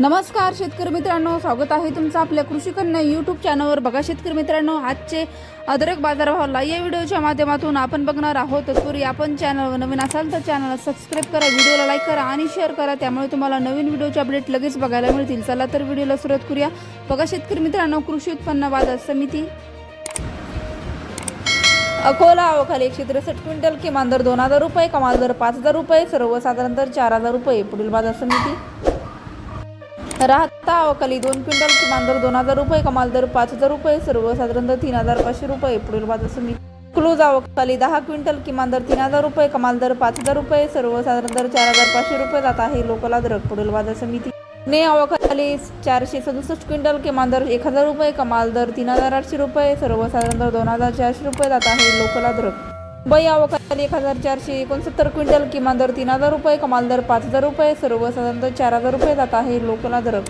नमस्कार शेतकरी मित्रांनो. स्वागत आहे तुमचं आपल्या कृषी कन्या यूट्यूब चॅनलवर बघा शेतकरी मित्रांनो आजचे अदरक बाजारभावाला या व्हिडिओच्या माध्यमातून आपण बघणार आहोत. तत्पूर्वी आपण चॅनलवर नवीन असाल तर चॅनलला सबस्क्राईब करा व्हिडिओला लाईक करा आणि शेअर करा. त्यामुळे तुम्हाला नवीन व्हिडिओचे अपडेट लगेच बघायला मिळतील. चला तर व्हिडिओला सुरुवात करूया. बघा शेतकरी मित्रांनो कृषी उत्पन्न बाजार समिती. अकोला अवखाली एकशे त्रेसष्ट क्विंटल किमान दर दोन हजार रुपये कमाल दर पाच हजार रुपये सर्वसाधारण दर चार हजार रुपये. पुढील बाजार समिती. राहता अवकाली दोन क्विंटल किमान दर दोन हजार रुपये कमाल दर पाच हजार रुपये सर्वसाधारण दर तीन हजार पाचशे रुपये पुढील बाजार समिती. क्लोज अवकाली दहा क्विंटल किमान दर तीन हजार रुपये कमाल दर पाच हजार रुपये सर्वसाधारण दर चार हजार पाचशे रुपये जात आहे लोकल अद्रक पुढील बाजार समिती. ने अवकाली चारशे सदुसष्ट क्विंटल किमान दर एक हजार रुपये कमाल दर तीन हजार आठशे रुपये सर्वसाधारण दर दोन हजार चारशे रुपये जात आहे लोकल अद्रक बई अवकाली एक हजार चारशे एकोणसत्तर क्विंटल किमान दर तीन हजार रुपये कमाल दर पाच हजार रुपये सर्वसाधारणतः चार हजार रुपये जात आहे लोकला दर